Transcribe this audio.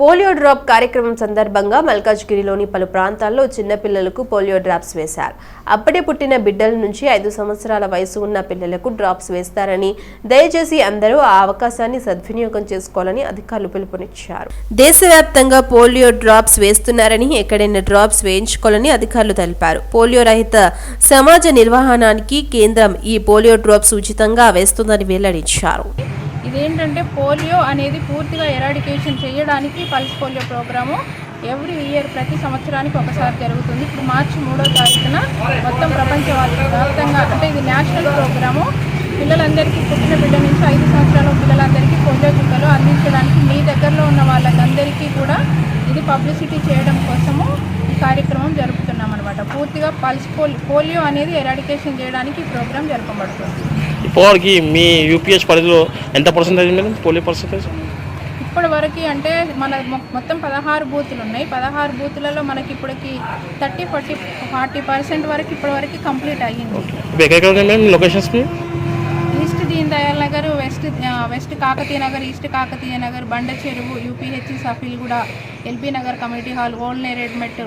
Polio drop కార్యక్రమం సందర్భంగా మల్కాజ్గిరిలోని పలు ప్రాంతాల్లో చిన్నపిల్లలకు పోలియో డ్రాప్స్ వేశారు. అప్పుడే పుట్టిన బిడ్డల నుంచి ఐదు సంవత్సరాల వయసు ఉన్న పిల్లలకు డ్రాప్స్ వేస్తారని దయచేసి అందరూ ఆ అవకాశాన్ని సద్వినియోగం చేసుకోవాలని అధికారులు పిలుపునిచ్చారు. దేశవ్యాప్తంగా పోలియో డ్రాప్స్ వేస్తున్నారని ఎక్కడైనా డ్రాప్స్ వేయించుకోవాలని అధికారులు తెలిపారు. పోలియో రహిత సమాజ నిర్వహణానికి కేంద్రం ఈ పోలియో డ్రాప్స్ ఉచితంగా వేస్తుందని వెల్లడించారు. ఇదేంటంటే పోలియో అనేది పూర్తిగా ఎరాడికేషన్ చేయడానికి pulse polio programme every year ప్రతి సంవత్సరానికి ఒకసారి జరుగుతుంది. ఇప్పుడు మార్చి మూడో తారీఖున మొత్తం ప్రపంచ వ్యాప్తంగా అంటే ఇది నేషనల్ ప్రోగ్రాము. పిల్లలందరికీ పుట్టిన బిడ్డ నుంచి ఐదు సంవత్సరాల పిల్లలందరికీ పోలియో చుక్కలు అందించడానికి మీ దగ్గరలో ఉన్న వాళ్ళందరికీ కూడా ఇది పబ్లిసిటీ చేయడం కోసము ఈ కార్యక్రమం జరుపుతున్నాం అనమాట పూర్తిగా పల్స్ పోలియో అనేది ఎరాడికేషన్ చేయడానికి ఈ ప్రోగ్రాం జరపబడుతుంది. ఇప్పటివరకు మీ యూపీఎస్ పరిధిలో ఎంత పర్సెంటేజ్ మేడం? పోలియో పర్సెంటేజ్ ఇప్పటి వరకు అంటే మన మొత్తం పదహారు బూతులు ఉన్నాయి. పదహారు బూతులలో మనకి ఇప్పటికి థర్టీ ఫార్టీ ఫార్టీ పర్సెంట్ వరకు ఇప్పటి వరకు కంప్లీట్ అయ్యింది. Locations east Deen Dayal Nagar west west Kakatiya Nagar east Kakatiya Nagar Banda Cheruvu UPH Safilguda LB Nagar community hall old Neredmet